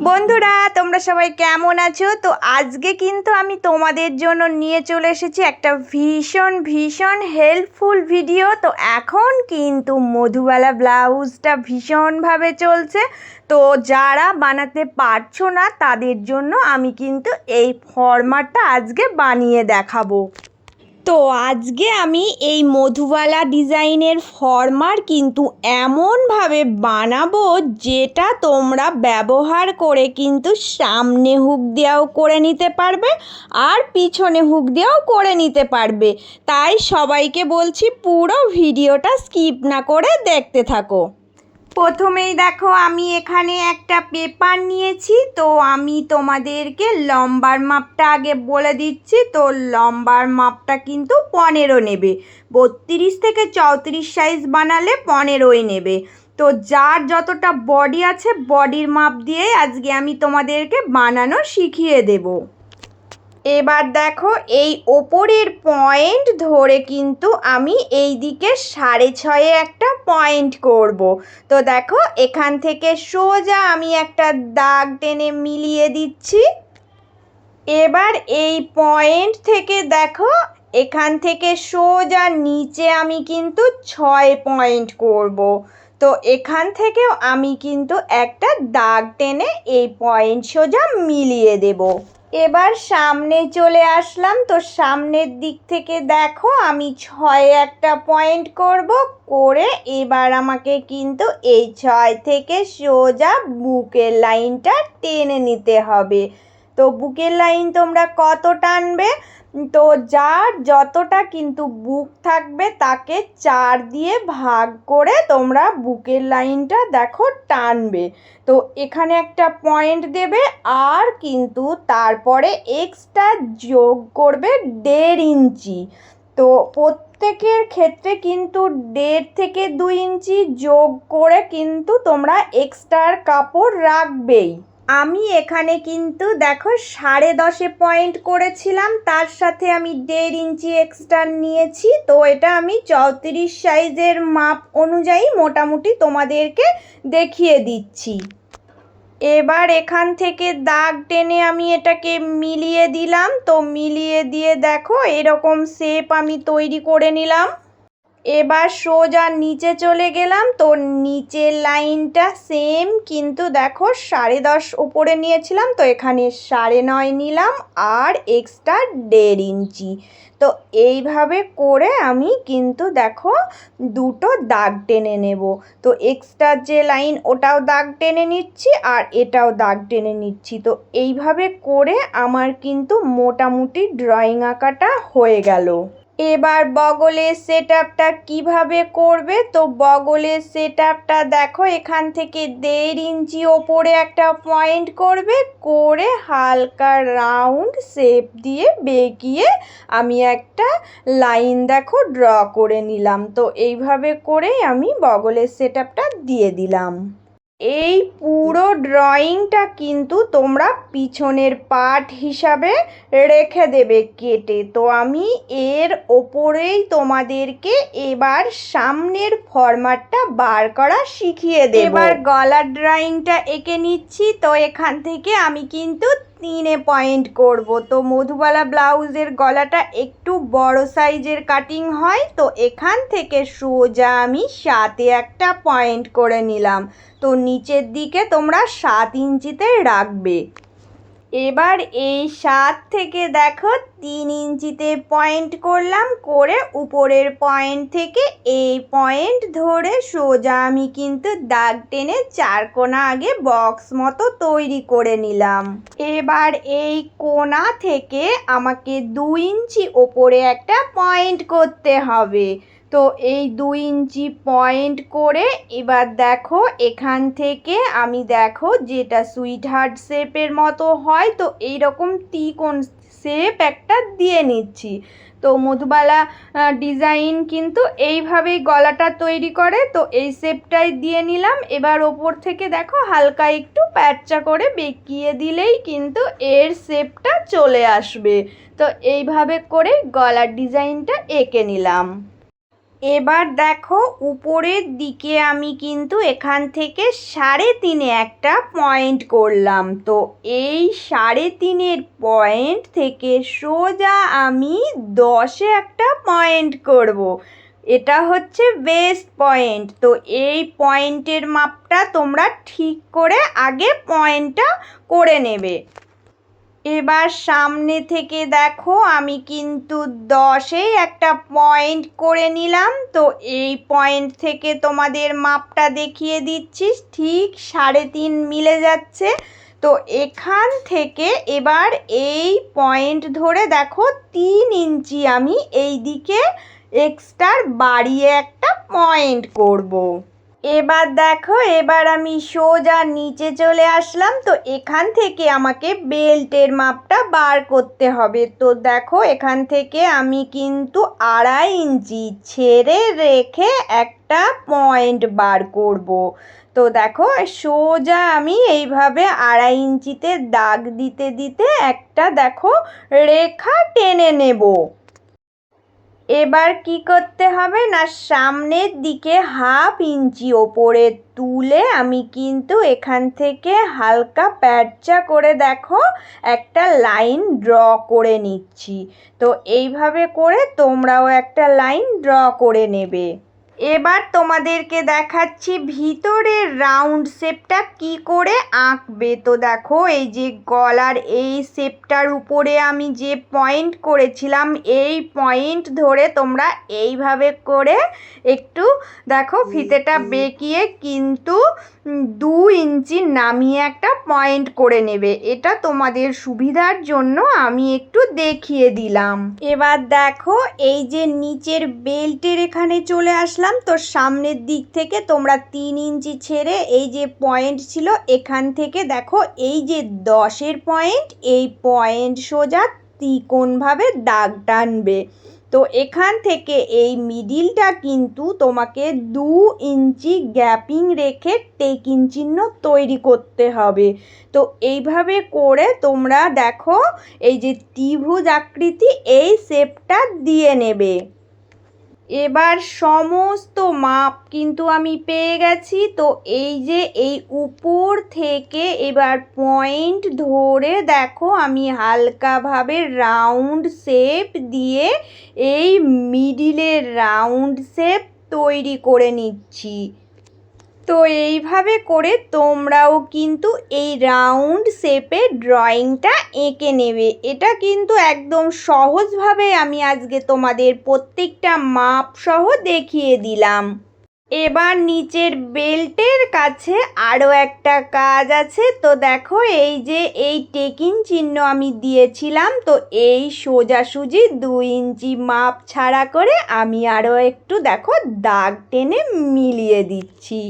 বন্ধুরা, তোমরা সবাই কেমন আছো? তো আজকে কিন্তু আমি তোমাদের জন্য নিয়ে চলে এসেছি একটা ভীষণ ভীষণ হেল্পফুল ভিডিও তো এখন কিন্তু মধুবালা ব্লাউজটা ভীষণভাবে চলছে। তো যারা বানাতে পারছ না, তাদের জন্য আমি কিন্তু এই ফরম্যাটটা আজকে বানিয়ে দেখাবো। তো আজকে আমি এই মধুবালা ডিজাইনের ফর্মার কিন্তু এমনভাবে বানাবো যেটা তোমরা ব্যবহার করে কিন্তু সামনে হুক দিয়েও করে নিতে পারবে আর পিছনে হুক দিয়েও করে নিতে পারবে। তাই সবাইকে বলছি পুরো ভিডিওটা স্কিপ না করে দেখতে থাকো। প্রথমেই দেখো আমি এখানে একটা পেপার নিয়েছি, তো আমি তোমাদেরকে লম্বার মাপটা আগে বলে দিচ্ছি। তো লম্বার মাপটা কিন্তু পনেরো নেবে। বত্রিশ থেকে চৌত্রিশ সাইজ বানালে পনেরোই নেবে। তো যার যতটা বডি আছে বডির মাপ দিয়েই আজকে আমি তোমাদেরকে বানানো শিখিয়ে দেবো। এবার দেখো, এই ওপরের পয়েন্ট ধরে কিন্তু আমি এই দিকে সাড়ে ছয়ে একটা পয়েন্ট করব। তো দেখো, এখান থেকে সোজা আমি একটা দাগ টেনে মিলিয়ে দিচ্ছি। এবার এই পয়েন্ট থেকে দেখো, এখান থেকে সোজা নিচে আমি কিন্তু ছয় পয়েন্ট করব। তো এখান থেকেও আমি কিন্তু একটা দাগ টেনে এই পয়েন্ট সোজা মিলিয়ে দেবো। এবার সামনে চলে আসলাম। তো সামনের দিক থেকে দেখো, আমি ছয় একটা পয়েন্ট করব করে এবার আমাকে কিন্তু এই ছয় থেকে সোজা বুকের লাইনটা টেনে নিতে হবে। তো বুকের লাইন তোমরা কত টানবে? তো যার যতটা কিন্তু বুক থাকবে তাকে চার দিয়ে ভাগ করে তোমরা বুকের লাইনটা দেখো টানবে। তো এখানে একটা পয়েন্ট দেবে আর কিন্তু তারপরে এক্সট্রা যোগ করবে দেড় ইঞ্চি। তো প্রত্যেকের ক্ষেত্রে কিন্তু দেড় থেকে দুই ইঞ্চি যোগ করে কিন্তু তোমরা এক্সট্রার কাপড় রাখবেই। আমি এখানে কিন্তু দেখো সাড়ে দশে পয়েন্ট করেছিলাম, তার সাথে আমি দেড় ইঞ্চি এক্সট্রা নিয়েছি। তো এটা আমি চৌত্রিশ সাইজের মাপ অনুযায়ী মোটামুটি তোমাদেরকে দেখিয়ে দিচ্ছি। এবার এখান থেকে দাগ টেনে আমি এটাকে মিলিয়ে দিলাম। তো মিলিয়ে দিয়ে দেখো এরকম শেপ আমি তৈরি করে নিলাম। এবার সোজা নিচে চলে গেলাম। তো নিচের লাইনটা সেম কিন্তু দেখো সাড়ে দশ উপরে নিয়েছিলাম, তো এখানে সাড়ে নয় নিলাম আর এক্সট্রা দেড় ইঞ্চি। তো এইভাবে করে আমি কিন্তু দেখো দুটো দাগ টেনে নেব। তো এক্সট্রা যে লাইন, ওটাও দাগ টেনে নিচ্ছি আর এটাও দাগ টেনে নিচ্ছি। তো এইভাবে করে আমার কিন্তু মোটামুটি ড্রয়িং আঁকাটা হয়ে গেল। এবার বগলের সেট আপটা কীভাবে করবে? তো বগলের সেট আপটা দেখো, এখান থেকে দেড় ইঞ্চি ওপরে একটা পয়েন্ট করবে, করে হালকা রাউন্ড শেপ দিয়ে বেঁকিয়ে আমি একটা লাইন দেখো ড্র করে নিলাম। তো এইভাবে করেই আমি বগলের সেট আপটা দিয়ে দিলাম। এই পুরো ড্রয়িংটা কিন্তু তোমরা পিছনের পার্ট হিসাবে রেখে দেবে কেটে। তো আমি এর ওপরেই তোমাদেরকে এবার সামনের ফরম্যাটটা বার করা শিখিয়ে দেব। এবার গলার ড্রয়িংটা এঁকে নিচ্ছি। তো এখান থেকে আমি কিন্তু তিনে পয়েন্ট করব। তো মধুবালা ব্লাউজের গলাটা একটু বড় সাইজের কাটিং হয়, তো এখান থেকে সোজা আমি সাতে একটা পয়েন্ট করে নিলাম। তো নিচের দিকে তোমরা সাত ইঞ্চিতে রাখবে। এবার এই সাত থেকে দেখো তিন ইঞ্চিতে পয়েন্ট করলাম, করে উপরের পয়েন্ট থেকে এই পয়েন্ট ধরে সোজা আমি কিন্তু দাগ টেনে চার কোনা আগে বক্স মতো তৈরি করে নিলাম। এবার এই কোনা থেকে আমাকে দু ইঞ্চি ওপরে একটা পয়েন্ট করতে হবে। তো এই দুই ইঞ্চি পয়েন্ট করে এবার দেখো এখান থেকে আমি দেখো যেটা সুইট হার্ট শেপের মতো হয়, তো এইরকম ত্রিকোণ শেপ একটা দিয়ে নিচ্ছি। তো মধুবালা ডিজাইন কিন্তু এইভাবেই গলাটা তৈরি করে, তো এই শেপটাই দিয়ে নিলাম। এবার ওপর থেকে দেখো হালকা একটু প্যাচা করে বেঁকিয়ে দিলেই কিন্তু এর শেপটা চলে আসবে। তো এইভাবে করে গলার ডিজাইনটা এঁকে নিলাম। এবার দেখো উপরের দিকে আমি কিন্তু এখান থেকে সাড়ে তিনে একটা পয়েন্ট করলাম। তো এই সাড়ে তিনের পয়েন্ট থেকে সোজা আমি দশে একটা পয়েন্ট করব। এটা হচ্ছে বেস্ট পয়েন্ট। তো এই পয়েন্টের মাপটা তোমরা ঠিক করে আগে পয়েন্টটা করে নেবে। এবার সামনে থেকে দেখো, আমি কিন্তু দশেই একটা পয়েন্ট করে নিলাম। তো এই পয়েন্ট থেকে তোমাদের মাপটা দেখিয়ে দিচ্ছি। ঠিক সাড়ে তিন মিলে যাচ্ছে। তো এখান থেকে এবার এই পয়েন্ট ধরে দেখো, তিন ইঞ্চি আমি এই দিকে এক্সট্রা বাড়িয়ে একটা পয়েন্ট করব। এবার দেখো, এবার আমি সোজা নিচে চলে আসলাম, তো এখান থেকে আমাকে বেল্টের মাপটা বার করতে হবে তো দেখো, এখান থেকে আমি কিন্তু আড়াই ইঞ্চি ছেড়ে রেখে একটা পয়েন্ট বার করব। তো দেখো, সোজা আমি এইভাবে আড়াই ইঞ্চিতে দাগ দিতে দিতে একটা, দেখো, রেখা টেনে নেব এবার কি করতে হবে? না, সামনের দিকে হাফ ইঞ্চি ওপরে তুলে আমি কিন্তু এখান থেকে হালকা প্যাটচা করে দেখো, একটা লাইন ড্র করে নিচ্ছি। তো এইভাবে করে তোমরাও একটা লাইন ড্র করে নেবে। এবার তোমাদেরকে দেখাচ্ছি ভিতরের রাউন্ড শেপটা কি করে আঁকবে। তো দেখো এই যে গলার এই শেপটার উপরে আমি যে পয়েন্ট করেছিলাম এই পয়েন্ট ধরে তোমরা এইভাবে করে একটু দেখো ফিতেটা বেঁকিয়ে কিন্তু দু ইঞ্চি নামিয়ে একটা পয়েন্ট করে নেবে। এটা তোমাদের সুবিধার জন্য আমি একটু দেখিয়ে দিলাম। এবার দেখো, এই যে নিচের বেল্টের এখানে চলে আসলাম, তো সামনের দিক থেকে তোমরা তিন ইঞ্চি ছেড়ে এই যে পয়েন্ট ছিল, এখান থেকে দেখো, এই যে দশের পয়েন্ট, এই পয়েন্ট সোজা ত্রিকোণভাবে দাগ টানবে। তো এখান থেকে এই মিডিলটা কিন্তু তোমাকে দু ইঞ্চি গ্যাপিং রেখে টেকিং চিহ্ন তৈরি করতে হবে। তো এইভাবে করে তোমরা দেখো, এই যে ত্রিভুজ আকৃতি এই শেপটা দিয়ে নেবে। এবার সমস্ত মাপ কিন্তু আমি পেয়ে গেছি। তো এই যে এই উপর থেকে এবার পয়েন্ট ধরে দেখো, আমি হালকাভাবে রাউন্ড শেপ দিয়ে এই মিডিলের রাউন্ড শেপ তৈরি করে নিচ্ছি। তো এইভাবে করে তোমরাও কিন্তু এই রাউন্ড শেপে ড্রয়িংটা এঁকে নেবে। এটা কিন্তু একদম সহজভাবে আমি আজকে তোমাদের প্রত্যেকটা মাপ সহ দেখিয়ে দিলাম। এবার নিচের বেল্টের কাছে আরও একটা কাজ আছে। তো দেখো এই যে এই টেকিং চিহ্ন আমি দিয়েছিলাম। তো এই সোজাসুজি দুই ইঞ্চি মাপ ছাড়া করে আমি আরও একটু দেখো দাগ টেনে মিলিয়ে দিচ্ছি।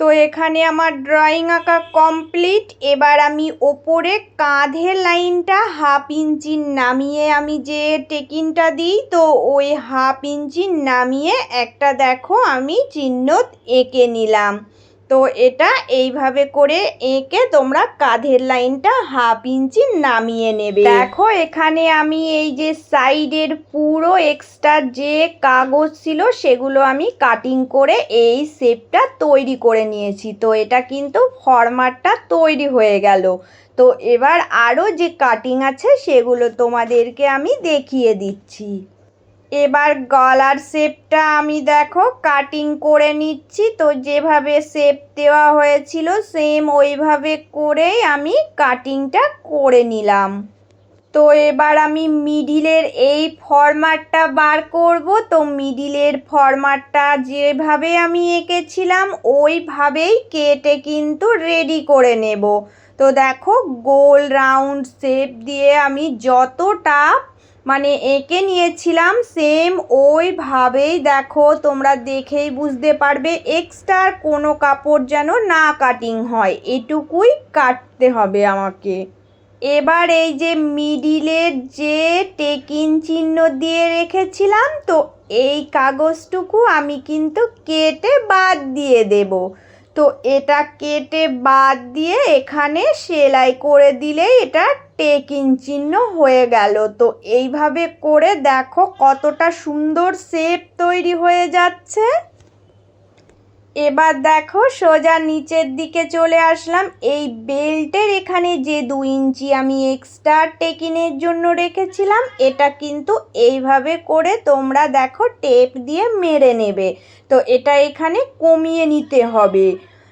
তো এখানে আমার ড্রয়িং আঁকা কমপ্লিট এবার আমি ওপরে কাঁধের লাইনটা হাফ ইঞ্চি নামিয়ে আমি যে টেকিংটা দিই, তো ওই হাফ ইঞ্চি নামিয়ে একটা দেখো আমি চিহ্ন এঁকে নিলাম। তো এটা এইভাবে করে এঁকে তোমরা কাঁধের লাইনটা হাফ ইঞ্চি নামিয়ে নেবে। দেখো, এখানে আমি এই যে সাইডের পুরো এক্সট্রা যে কাগজ ছিল, সেগুলো আমি কাটিং করে এই শেপটা তৈরি করে নিয়েছি। তো এটা কিন্তু ফরম্যাটটা তৈরি হয়ে গেল। তো এবার আরও যে কাটিং আছে, সেগুলো তোমাদেরকে আমি দেখিয়ে দিচ্ছি। এবার গলার শেপটা আমি দেখো কাটিং করে নিচ্ছি। তো যেভাবে শেপ দেওয়া হয়েছিল সেম ওইভাবে করেই আমি কাটিংটা করে নিলাম। তো এবার আমি মিডিলের এই ফরম্যাটটা বার করব। তো মিডিলের ফরম্যাটটা যেভাবে আমি এঁকেছিলাম, ওইভাবেই কেটে কিন্তু রেডি করে নেব। তো দেখো, গোল রাউন্ড শেপ দিয়ে আমি যতটা মানে এঁকে নিয়েছিলাম সেম ওইভাবেই দেখো তোমরা দেখেই বুঝতে পারবে এক্সট্রা কোনো কাপড় যেন না কাটিং হয়। এটুকুই কাটতে হবে আমাকে। এবার এই যে মিডিলের যে টেকিন চিহ্ন দিয়ে রেখেছিলাম, তো এই কাগজটুকু আমি কিন্তু কেটে বাদ দিয়ে দেব। তো এটা কেটে বাদ দিয়ে এখানে সেলাই করে দিলেই এটা টেকিং চিহ্ন হয়ে গেল। তো এইভাবে করে দেখো কতটা সুন্দর শেপ তৈরি হয়ে যাচ্ছে। এবার দেখো সোজা নিচের দিকে চলে আসলাম। এই বেল্টের এখানে যে দু ইঞ্চি আমি এক্সট্রা টেকিনের জন্য রেখেছিলাম, এটা কিন্তু এইভাবে করে তোমরা দেখো টেপ দিয়ে মেরে নেবে। তো এটা এখানে কমিয়ে নিতে হবে,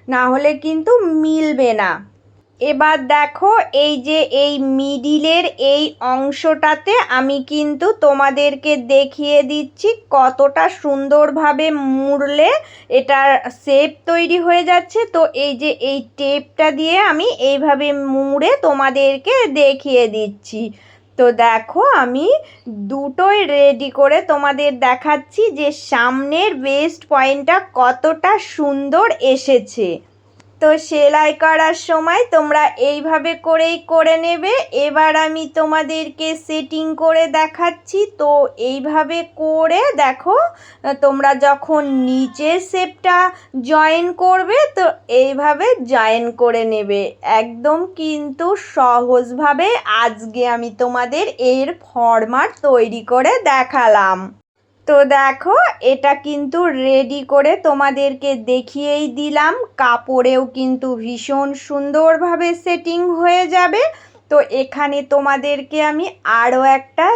না হলে কিন্তু মিলবে না। এবার দেখো, এই যে এই মিডিলের এই অংশটাতে আমি কিন্তু তোমাদেরকে দেখিয়ে দিচ্ছি কতটা সুন্দরভাবে মুড়লে এটার শেপ তৈরি হয়ে যাচ্ছে। তো এই যে এই টেপটা দিয়ে আমি এইভাবে মুড়ে তোমাদেরকে দেখিয়ে দিচ্ছি। তো দেখো, আমি দুটোই রেডি করে তোমাদের দেখাচ্ছি যে সামনের বেস্ট পয়েন্টটা কতটা সুন্দর এসেছে। তো সেলাই করার সময় তোমরা এইভাবে করেই করে নেবে। এবার আমি তোমাদেরকে সেটিং করে দেখাচ্ছি। তো এইভাবে করে দেখো, তোমরা যখন নিচের শেপটা জয়েন করবে, তো এইভাবে জয়েন করে নেবে। একদম কিন্তু সহজভাবে আজকে আমি তোমাদের এর ফরম্যাট তৈরি করে দেখালাম। তো দেখো, এটা কিন্তু রেডি করে তোমাদেরকে দেখিয়েই দিলাম। কাপড়েও কিন্তু ভীষণ সুন্দরভাবে সেটিং হয়ে যাবে। তো এখানে তোমাদেরকে আমি আরও একটা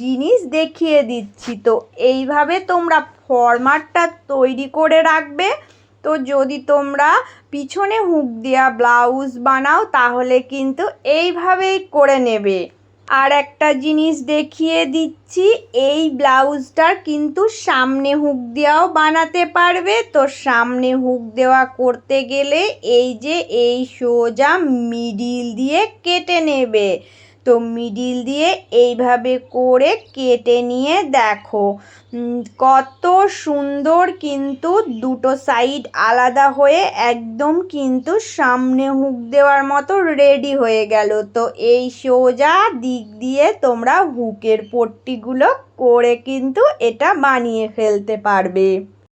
জিনিস দেখিয়ে দিচ্ছি। তো এইভাবে তোমরা ফরম্যাটটা তৈরি করে রাখবে। তো যদি তোমরা পিছনে হুক দেওয়া ব্লাউজ বানাও, তাহলে কিন্তু এইভাবেই করে নেবে। আর একটা জিনিস দেখিয়ে দিচ্ছি, এই ব্লাউজটার কিন্তু সামনে হুক দেওয়াও বানাতে পারবে। তো সামনে হুক দেওয়া করতে গেলে এই যে এই সোজা মিডিল দিয়ে কেটে নেবে। তো মিডিল দিয়ে এইভাবে করে কেটে নিয়ে দেখো কত সুন্দর কিন্তু দুটো সাইড আলাদা হয়ে একদম কিন্তু সামনে হুক দেওয়ার মতো রেডি হয়ে গেল। তো এই সোজা দিক দিয়ে তোমরা হুকের পট্টিগুলো করে কিন্তু এটা বানিয়ে ফেলতে পারবে।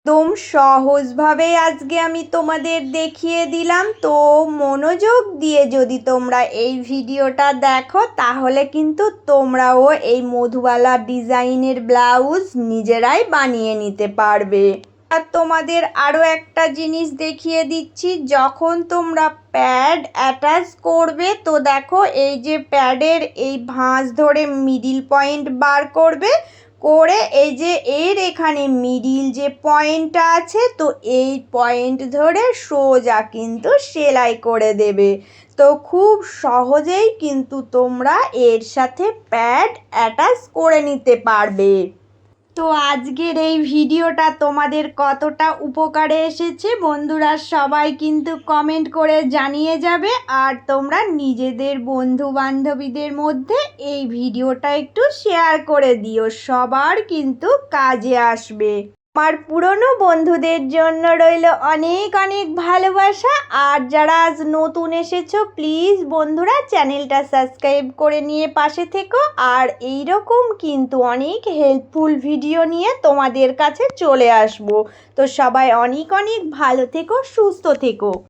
একদম সহজভাবে আজকে আমি তোমাদের দেখিয়ে দিলাম। তো মনোযোগ দিয়ে যদি তোমরা এই ভিডিওটা দেখো, তাহলে কিন্তু তোমরাও এই মধুবালা ডিজাইনের ব্লাউজ নিজেরাই বানিয়ে নিতে পারবে। আর তোমাদের আরও একটা জিনিস দেখিয়ে দিচ্ছি, যখন তোমরা প্যাড অ্যাটাচ করবে, তো দেখো এই যে প্যাডের এই ভাঁজ ধরে মিডিল পয়েন্ট বার করবে করে এই যে এর এখানে মিডিল যে পয়েন্টটা আছে, তো এই পয়েন্ট ধরে সোজা কিন্তু সেলাই করে দেবে। তো খুব সহজেই কিন্তু তোমরা এর সাথে প্যাড অ্যাটাচ করে নিতে পারবে। তো আজকের এই ভিডিওটা তোমাদের কতটা উপকারে এসেছে বন্ধুরা সবাই কিন্তু কমেন্ট করে জানিয়ে যাবে। আর তোমরা নিজেদের বন্ধু বান্ধবীদের মধ্যে এই ভিডিওটা একটু শেয়ার করে দিও। সবার কিন্তু কাজে আসবে। আমার পুরনো বন্ধুদের জন্য রইল অনেক অনেক ভালোবাসা। আর যারা আজ নতুন এসেছ প্লিজ বন্ধুরা চ্যানেলটা সাবস্ক্রাইব করে নিয়ে পাশে থেকো। আর এই রকম কিন্তু অনেক হেল্পফুল ভিডিও নিয়ে তোমাদের কাছে চলে আসব। তো সবাই অনেক অনেক ভালো থেকো, সুস্থ থেকো।